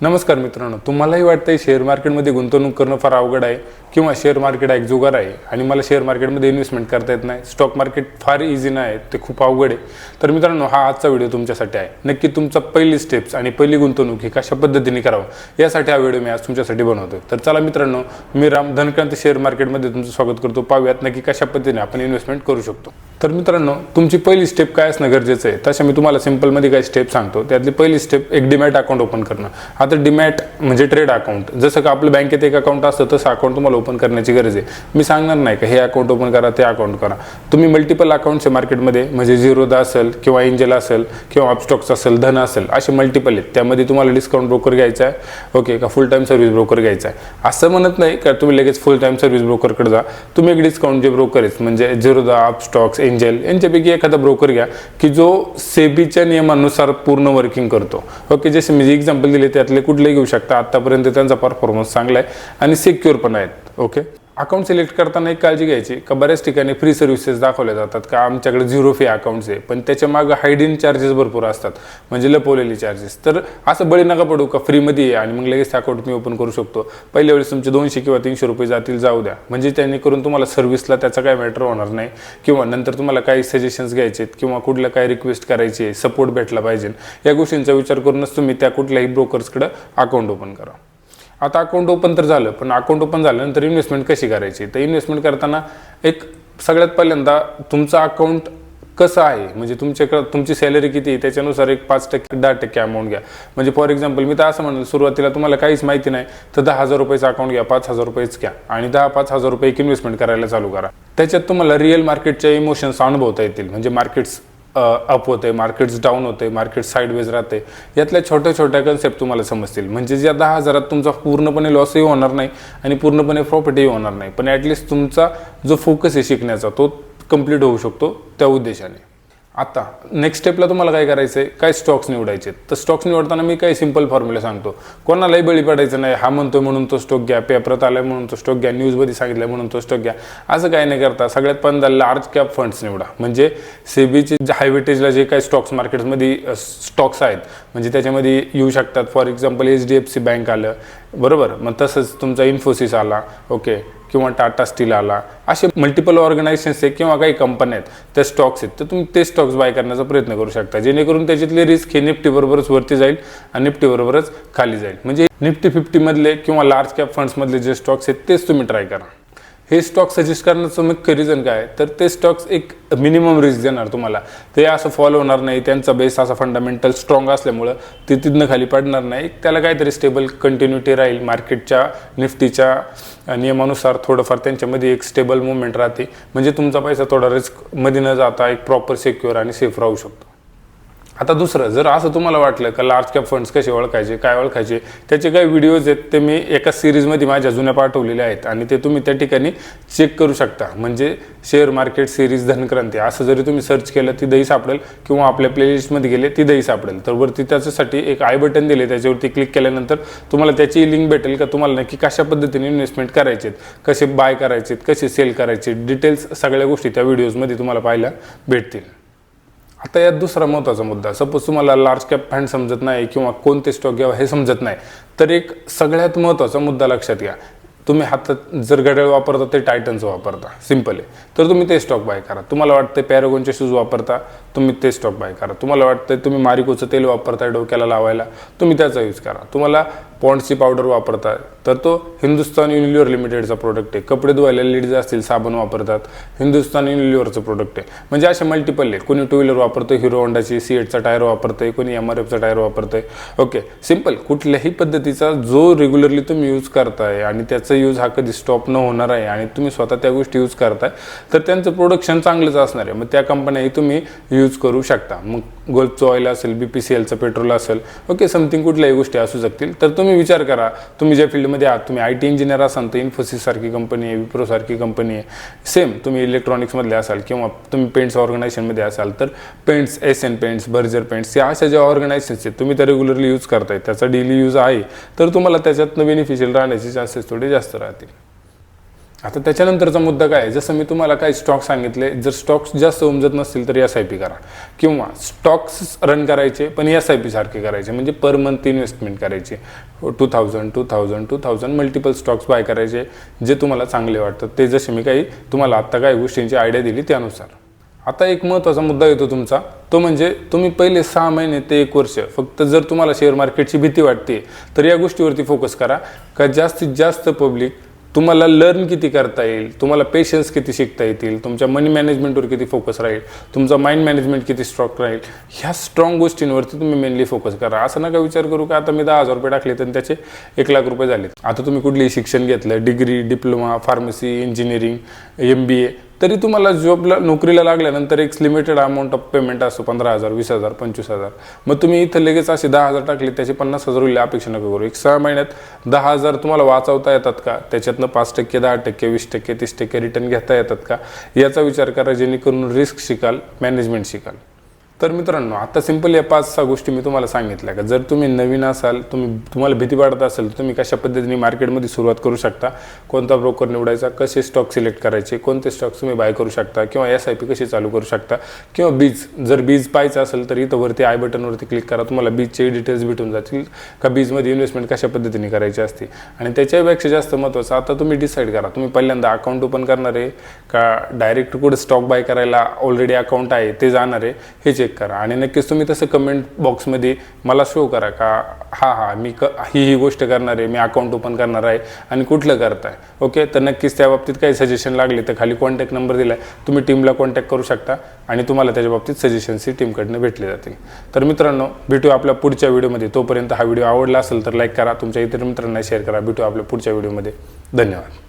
नमस्कार मित्रांनो तुम्हालाही वाटतंय शेअर मार्केटमध्ये गुंतवणूक करणं फार अवघड आहे किंवा शेअर मार्केट हा एक जुगार आहे आणि मला शेअर मार्केटमध्ये इन्व्हेस्टमेंट करता येत नाही. स्टॉक मार्केट फार इझी नाही ते खूप अवघड आहे. तर मित्रांनो हा आजचा व्हिडिओ तुमच्यासाठी आहे. नक्की तुमचा पहिली स्टेप्स आणि पहिली गुंतवणूक ही कशा पद्धतीने करावं यासाठी हा व्हिडिओ मी आज तुमच्यासाठी बनवतोय. तर चला मित्रांनो मी राम धनक्रांती शेअर मार्केटमध्ये तुमचं स्वागत करतो. पाहूयात नक्की कशा पद्धतीने आपण इन्व्हेस्टमेंट करू शकतो. तर मित्रांनो तुमची पहिली स्टेप काय असणं गरजेचं आहे? तशा मी तुम्हाला सिम्पलमध्ये काही स्टेप सांगतो. त्यातली पहिली स्टेप एक डिमॅट अकाउंट ओपन करणं. आता डिमॅट म्हणजे ट्रेड अकाउंट. जसं का आपल्या बँकेत एक अकाउंट असतं तसं अकाउंट तुम्हाला ओपन करण्याची गरज आहे. मी सांगणार नाही का हे अकाउंट ओपन करा ते अकाउंट करा. तुम्ही मल्टिपल अकाउंट्स आहे मार्केटमध्ये म्हणजे झिरोदा असेल किंवा एंजल असेल किंवा ऑपस्टॉक्स असेल धन असेल असे मल्टिपल आहेत. त्यामध्ये तुम्हाला डिस्काउंट ब्रोकर घ्यायचा आहे ओके का फुल टाईम सर्व्हिस ब्रोकर घ्यायचा आहे. असं म्हणत नाही का तुम्ही लगेच फुल टाईम सर्व्हिस ब्रोकरकडे जा. तुम्ही एक डिस्काउंट जे ब्रोकर आहेत म्हणजे झिरोदा ऑपस्टॉक्स एंजल यांच्यापैकी एखादा ब्रोकर घ्या की जो सेबीच्या नियमानुसार पूर्ण वर्किंग करतो. ओके जसे मी एक्झाम्पल दिले त्यातले कुठलेही घेऊ शकता. आत्तापर्यंत त्यांचा परफॉर्मन्स चांगला आहे आणि सिक्युअर पण आहेत. ओके अकाउंट सिलेक्ट करताना एक काळजी घ्यायची का बऱ्याच ठिकाणी फ्री सर्व्हिसेस दाखवल्या जातात का आमच्याकडे झिरो फी अकाउंट्स आहे. पण त्याच्या मागं हायडिन चार्जेस भरपूर असतात म्हणजे लपवलेले चार्जेस तर असं बळी नका पडू का फ्रीमध्ये आहे आणि मग लगेच अकाउंट मी ओपन करू शकतो. पहिल्या वेळेस तुमचे दोनशे किंवा तीनशे रुपये जातील जाऊ द्या. म्हणजे त्यांनी करून तुम्हाला सर्व्हिसला त्याचा काय मॅटर होणार नाही. किंवा नंतर तुम्हाला काही सजेशन्स घ्यायचे आहेत किंवा कुठलं काय रिक्वेस्ट करायची आहे सपोर्ट भेटला पाहिजे. या गोष्टींचा विचार करूनच तुम्ही त्या कुठल्याही ब्रोकर्सकडं अकाउंट ओपन करा. आता अकाउंट ओपन तर झालं पण अकाउंट ओपन झाल्यानंतर इन्व्हेस्टमेंट कशी करायची? तर इन्व्हेस्टमेंट करताना एक सगळ्यात पहिल्यांदा तुमचं अकाउंट कसं आहे? म्हणजे तुमच्याकडं तुमची सॅलरी किती आहे? त्याच्यानुसार एक पाच टक्के दहा टक्के अमाऊंट घ्या. म्हणजे फॉर एक्झाम्पल मी तर असं म्हणलं सुरुवातीला तुम्हाला काहीच माहिती नाही तर दहा हजार रुपयाचं अकाउंट घ्या पाच हजार रुपयेच घ्या आणि दहा पाच हजार रुपये एक इन्व्हेस्टमेंट करायला चालू करा. त्याच्यात तुम्हाला रिअल मार्केटच्या इमोशन्स अनुभवता येतील. म्हणजे मार्केट्स अप होते मार्केट्स डाऊन होते मार्केट साईडवेज राहते. यातल्या छोट्या छोट्या कन्सेप्ट तुम्हाला समजतील. म्हणजे ज्या दहा हजारात तुमचा पूर्णपणे लॉसही होणार नाही आणि पूर्णपणे प्रॉफिटही होणार नाही. पण ॲटलिस्ट तुमचा जो फोकस आहे शिकण्याचा तो कंप्लीट होऊ शकतो त्या उद्देशाने. आता. नेक्स्ट स्टेपला तुम्हाला काय करायचं आहे काय स्टॉक्स निवडायचे तर स्टॉक्स निवडताना मी काही सिंपल फॉर्म्युला सांगतो. कोणालाही बळी पडायचं नाही. हा म्हणतोय म्हणून तो स्टॉक घ्या. पेपरात आलाय म्हणून तो स्टॉक घ्या. न्यूजमध्ये सांगितलं म्हणून तो स्टॉक घ्या. असं काही नाही करता. सगळ्यात पहिल्यांदा लार्ज कॅप फंड्स निवडा. म्हणजे सेबीचे हायवेटेजला जे काही स्टॉक्स मार्केटमध्ये स्टॉक्स आहेत. म्हणजे त्याच्यामध्ये येऊ शकतात. For example H D F C bank आलं. बरोबर? मग तसंच तुमचा इन्फोसिस आला. ओके किंवा टाटा स्टील आला असे मल्टिपल ऑर्गनायझेशन्स आहेत किंवा काही कंपन्या आहेत त्या स्टॉक्स आहेत. तर तुम्ही ते स्टॉक्स बाय करण्याचा प्रयत्न करू शकता. जेणेकरून त्याच्यातले रिस्क हे निफ्टी बरोबरच वरती जाईल आणि निफ्टी बरोबरच खाली जाईल. म्हणजे निफ्टी फिफ्टीमधले किंवा लार्ज कॅप फंड्समधले जे स्टॉक्स आहेत तेच तुम्ही ट्राय करा. हे स्टॉक सजेस्ट करण्याचं मुख्य रिझन काय? तर ते स्टॉक्स एक मिनिमम रिस्क देणार तुम्हाला. ते असं फॉलो होणार नाही त्यांचा बेस असा फंडामेंटल स्ट्रॉंग असल्यामुळं ते तिथनं खाली पडणार नाही. त्याला काहीतरी स्टेबल कंटिन्युटी राहील मार्केटच्या निफ्टीच्या नियमानुसार थोडंफार त्यांच्यामध्ये एक स्टेबल मुवमेंट राहते. म्हणजे तुमचा पैसा थोडा रिस्कमध्ये न जाता एक प्रॉपर सिक्युअर आणि सेफ राहू शकतो. आता दुसरं जर असं तुम्हाला वाटलं का लार्ज कॅप फंड्स कसे ओळखायचे काय ओळखायचे त्याचे काही व्हिडिओज आहेत ते मी एका सिरीजमध्ये माझ्या जुन्या पाठवलेले आहेत आणि ते तुम्ही त्या ठिकाणी चेक करू शकता. म्हणजे शेअर मार्केट सिरीज धनक्रांती असं जरी तुम्ही सर्च केलं तिथंही सापडेल किंवा आपल्या प्लेलिस्टमध्ये गेले तिथंही सापडेल. तर वरती त्याच्यासाठी एक आय बटन दिले त्याच्यावरती क्लिक केल्यानंतर तुम्हाला त्याची लिंक भेटेल का तुम्हाला नक्की कशा पद्धतीने इन्व्हेस्टमेंट करायचे कसे बाय करायचे कसे सेल करायचे डिटेल्स सगळ्या गोष्टी त्या व्हिडिओजमध्ये तुम्हाला पाहायला भेटतील. आता यात दुसरा महत्त्वाचा मुद्दा सपोज तुम्हाला लार्ज कॅप फंड समजत नाही किंवा कोणते स्टॉक घ्यावा हे समजत नाही तर एक सगळ्यात महत्त्वाचा मुद्दा लक्षात घ्या. तुम्ही हातात जर घड्याळ वापरता ते टायटनचं वापरता सिंपल आहे. तर तुम्ही ते स्टॉक बाय करा. तुम्हाला वाटतं पॅरागोनचे शूज वापरता तुम्ही ते स्टॉक बाय करा. तुम्हाला वाटतं तुम्ही मारिकोचं तेल वापरताय डोक्याला लावायला तुम्ही त्याचा यूज करा. तुम्हाला पॉन्डची पावडर वापरताय तर तो हिंदुस्तान युनिलिव्हर लिमिटेडचा प्रोडक्ट आहे. कपडे धुवायला लीड्स असतील साबण वापरतात. हिंदुस्तान युनिलिव्हरचं प्रोडक्ट आहे. म्हणजे असे मल्टिपल आहे कोणी टू व्हीलर वापरतो हिरो होंडाची सी एटचा टायर वापरतोय कोणी एम आर एफचा टायर वापरतोय. ओके सिंपल कुठल्याही पद्धतीचा जो रेग्युलरली तुम्ही यूज करताय आणि त्याचा यूज हा कधी स्टॉप न होणार आहे आणि तुम्ही स्वतः त्या गोष्टी यूज करताय तर त्यांचं प्रोडक्शन चांगलंच असणार आहे. मग त्या कंपन्याही तुम्ही यूज यूज करू शकता. मग गोल्फचं ऑइल असेल बी पी सी एलचं पेट्रोल असेल ओके समथिंग कुठल्याही गोष्टी असू शकतील. तर तुम्ही विचार करा तुम्ही ज्या फील्डमध्ये आहात तुम्ही आय टी इंजिनियर असाल तर इन्फोसिस सारखी कंपनी आहे विप्रो सारखी कंपनी आहे. सेम तुम्ही इलेक्ट्रॉनिक्समधले असाल किंवा तुम्ही पेंट्स ऑर्गनायझेशनमध्ये असाल तर paints Asian paints Berger paints या अशा ज्या ऑर्गनायझेशन्स आहेत तुम्ही त्या रेग्युलरली यूज करताय. त्याचा डेली यूज आहे. तर तुम्हाला त्याच्यातनं बेनिफिशियल राहण्याचे चान्सेस थोडे जास्त राहतील. आता त्याच्यानंतरचा मुद्दा काय आहे? जसं मी तुम्हाला काही स्टॉक सांगितले जर स्टॉक्स जास्त उमजत नसतील तर एस आय पी करा. किंवा स्टॉक्स रन करायचे पण एस आय पी सारखे करायचे. म्हणजे पर मंथ इन्व्हेस्टमेंट करायची. Two thousand two thousand two thousand multiple stocks buy करायचे जे तुम्हाला चांगले वाटतात. ते जसे मी काही तुम्हाला आत्ता काही गोष्टींची आयडिया दिली त्यानुसार. आता एक महत्त्वाचा मुद्दा येतो तुमचा. तो म्हणजे तुम्ही पहिले सहा महिने ते एक वर्ष फक्त जर तुम्हाला शेअर मार्केटची भीती वाटते तर या गोष्टीवरती फोकस करा. का जास्तीत जास्त पब्लिक तुम्हाला लर्न किती करता येईल तुम्हाला पेशन्स किती शिकता येतील तुमच्या मनी मॅनेजमेंटवर किती फोकस राहील तुमचा माइंड मॅनेजमेंट किती स्ट्रॉंग राहील ह्या स्ट्रॉंग गोष्टींवरती तुम्ही मेनली फोकस करा. असं नका विचार करू का आता मी दहा हजार रुपये टाकले तर त्याचे एक लाख रुपये झाले आता तुम्ही कुठलेही शिक्षण घेतलं degree diploma pharmacy engineering M B A तरी तुम्हाला जॉबला नोकरीला लागल्यानंतर एक लिमिटेड अमाऊंट ऑफ पेमेंट असतो पंधरा हजार वीस हजार पंचवीस हजार. मग तुम्ही इथं लगेच असे दहा हजार टाकले त्याचे पन्नास हजार होईल अपेक्षा नका करू. एक सहा महिन्यात दहा हजार तुम्हाला वाचवता येतात का? त्याच्यातनं पाच टक्के दहा टक्के वीस टक्के तीस टक्के रिटर्न घेता येतात का? याचा विचार करा जेणेकरून रिस्क शिकाल मॅनेजमेंट शिकाल. तर मित्रांनो आता सिंपल या पाच सहा गोष्टी मी तुम्हाला सांगितल्या का? जर तुम्ही नवीन असाल तुम्ही तुम्हाला भीती वाटत असेल तर तुम्ही कशा पद्धतीने मार्केटमध्ये सुरुवात करू शकता? कोणता ब्रोकर निवडायचा? कसे स्टॉक सिलेक्ट करायचे? कोणते स्टॉक्स तुम्ही बाय करू शकता? किंवा एस आय पी कशी चालू करू शकता? किंवा बीज जर बीज पाहायचं असेल तर इथं वरती आय बटनवरती क्लिक करा. तुम्हाला बीजचे डिटेल्स भेटून जातील का? बीजमध्ये इन्व्हेस्टमेंट कशा पद्धतीने करायची असते? आणि त्याच्यापेक्षा जास्त महत्त्वाचं आता तुम्ही डिसाईड करा. तुम्ही पहिल्यांदा अकाउंट ओपन करणार आहे का? डायरेक्ट कुठं स्टॉक बाय करायला ऑलरेडी अकाउंट आहे ते जाणार आहे हे चेक करा. आणि नक्कीच तुम्ही तसं कमेंट बॉक्समध्ये मला शो करा का हा हा मी क ही ही गोष्ट करणार आहे मी अकाउंट ओपन करणार आहे आणि कुठलं करताय. ओके तर नक्कीच त्या बाबतीत काही सजेशन लागले तर खाली कॉन्टॅक्ट नंबर दिला आहे. तुम्ही टीमला कॉन्टॅक्ट करू शकता आणि तुम्हाला त्याच्या बाबतीत सजेशन्स ही टीमकडनं भेटले जातील. तर मित्रांनो भेटू आपल्या पुढच्या व्हिडिओमध्ये. तोपर्यंत हा व्हिडिओ आवडला असेल तर लाईक करा. तुमच्या इतर मित्रांना शेअर करा. भेटू आपल्या पुढच्या व्हिडिओमध्ये. धन्यवाद.